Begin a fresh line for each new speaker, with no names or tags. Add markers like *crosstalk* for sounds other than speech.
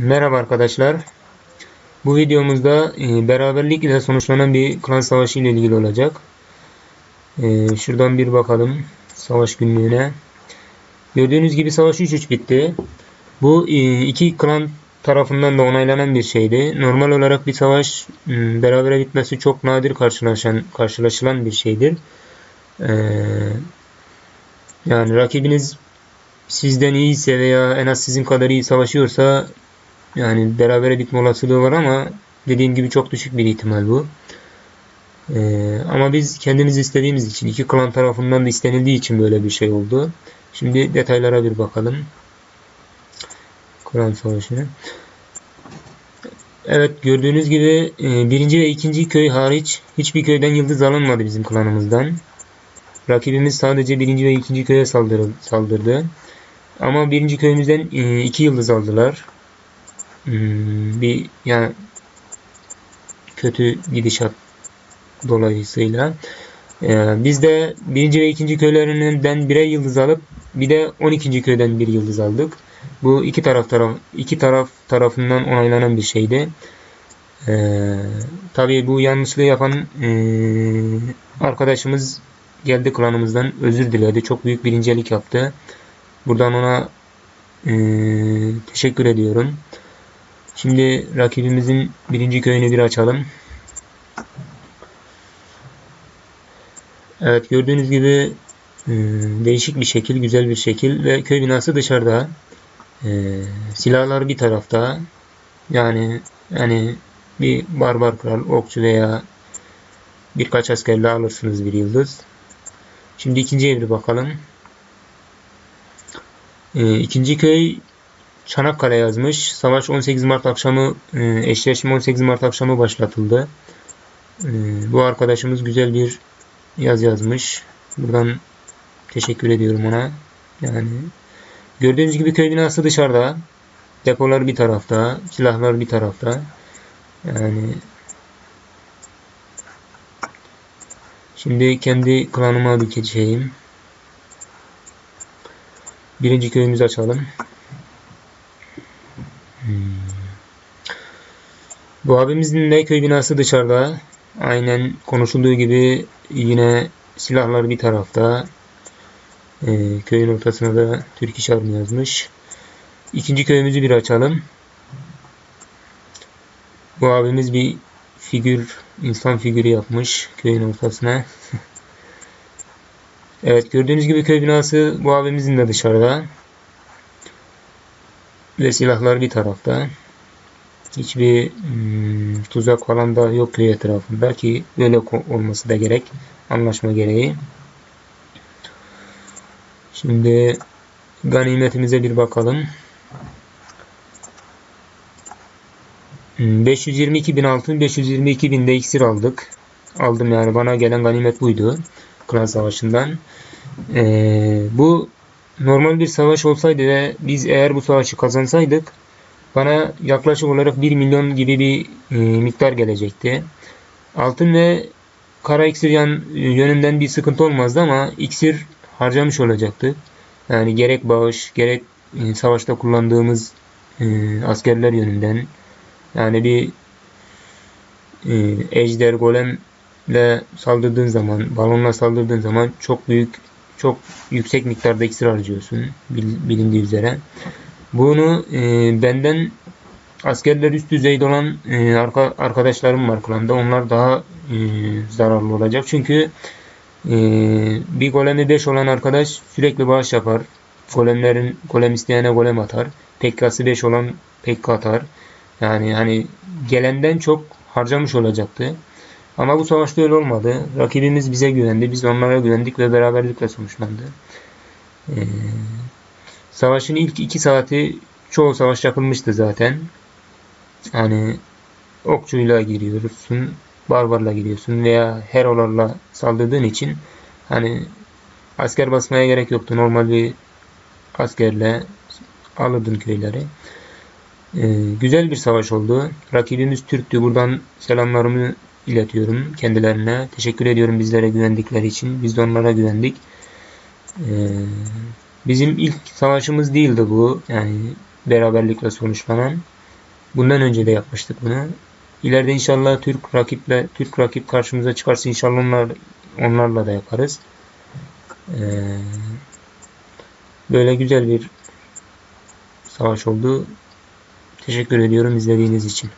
Merhaba arkadaşlar. Bu videomuzda e, beraberlikle sonuçlanan bir klan savaşı ile ilgili olacak. E, şuradan bir bakalım savaş günlüğüne. Gördüğünüz gibi savaş 3-3 bitti. Bu e, iki klan tarafından da onaylanan bir şeydi. Normal olarak bir savaş berabere bitmesi çok nadir karşılaşan, karşılaşılan bir şeydir. Yani rakibiniz sizden iyiyse veya en az sizin kadar iyi savaşıyorsa yani berabere bitme olasılığı var ama dediğim gibi çok düşük bir ihtimal bu. Ee, ama biz kendimiz istediğimiz için, iki klan tarafından da istenildiği için böyle bir şey oldu. Şimdi detaylara bir bakalım. Klan savaşını. Evet gördüğünüz gibi e, birinci ve ikinci köy hariç hiçbir köyden yıldız alınmadı bizim klanımızdan. Rakibimiz sadece birinci ve ikinci köye saldırı, saldırdı. Ama birinci köyümüzden e, iki yıldız aldılar. Hmm, bir yani kötü gidişat dolayısıyla. Ee, biz de birinci ve ikinci köylerinden birer yıldız alıp bir de 12. köyden bir yıldız aldık. Bu iki taraf taraf iki taraf tarafından onaylanan bir şeydi. Ee, tabii bu yanlışlığı yapan e, arkadaşımız geldi klanımızdan özür diledi. Çok büyük bir incelik yaptı. Buradan ona e, teşekkür ediyorum. Şimdi rakibimizin birinci köyünü bir açalım. Evet gördüğünüz gibi e, değişik bir şekil, güzel bir şekil ve köy binası dışarıda. E, silahlar bir tarafta. Yani yani bir barbar kral, okçu veya birkaç askerle alırsınız bir yıldız. Şimdi ikinci evre bakalım. E, ikinci köy Çanakkale yazmış. Savaş 18 Mart akşamı e, eşleşme 18 Mart akşamı başlatıldı. E, bu arkadaşımız güzel bir yaz yazmış. Buradan teşekkür ediyorum ona. Yani gördüğünüz gibi köy binası dışarıda. Depolar bir tarafta, silahlar bir tarafta. Yani Şimdi kendi klanıma bir geçeyim. Birinci köyümüzü açalım. Bu abimizin de köy binası dışarıda. Aynen konuşulduğu gibi yine silahlar bir tarafta. Ee, köyün ortasına da Türk İş Harbi yazmış. İkinci köyümüzü bir açalım. Bu abimiz bir figür, insan figürü yapmış köyün ortasına. *laughs* evet gördüğünüz gibi köy binası bu abimizin de dışarıda. Ve silahlar bir tarafta. Hiçbir hmm, tuzak falan da yok köy etrafında ki böyle olması da gerek. Anlaşma gereği. Şimdi ganimetimize bir bakalım. 522 hmm, bin altın, 522 bin de iksir aldık. Aldım yani bana gelen ganimet buydu. Klan Savaşı'ndan. Ee, bu normal bir savaş olsaydı ve biz eğer bu savaşı kazansaydık bana yaklaşık olarak 1 milyon gibi bir e, miktar gelecekti. Altın ve kara iksir yan, yönünden bir sıkıntı olmazdı ama iksir harcamış olacaktı. Yani gerek bağış gerek e, savaşta kullandığımız e, askerler yönünden yani bir e, ejder golemle saldırdığın zaman balonla saldırdığın zaman çok büyük çok yüksek miktarda iksir harcıyorsun bilindiği üzere. Bunu e, benden askerler üst düzeyde olan e, arka, arkadaşlarım var klanda. Onlar daha e, zararlı olacak. Çünkü e, bir golemi 5 olan arkadaş sürekli bağış yapar. Golemlerin golem isteyene golem atar. Pekkası 5 olan pekka atar. Yani hani gelenden çok harcamış olacaktı. Ama bu savaşta öyle olmadı. Rakibimiz bize güvendi. Biz onlara güvendik ve beraberlikle sonuçlandı. Ee, savaşın ilk iki saati çoğu savaş yapılmıştı zaten. Hani okçuyla giriyorsun, barbarla giriyorsun veya herolarla saldırdığın için hani asker basmaya gerek yoktu. Normal bir askerle alırdın köyleri. Ee, güzel bir savaş oldu. Rakibimiz Türktü. Buradan selamlarımı iletiyorum kendilerine. Teşekkür ediyorum bizlere güvendikleri için. Biz de onlara güvendik. Ee, bizim ilk savaşımız değildi bu. Yani beraberlikle sonuçlanan. Bundan önce de yapmıştık bunu. İleride inşallah Türk rakiple Türk rakip karşımıza çıkarsa inşallah onlar onlarla da yaparız. Ee, böyle güzel bir savaş oldu. Teşekkür ediyorum izlediğiniz için.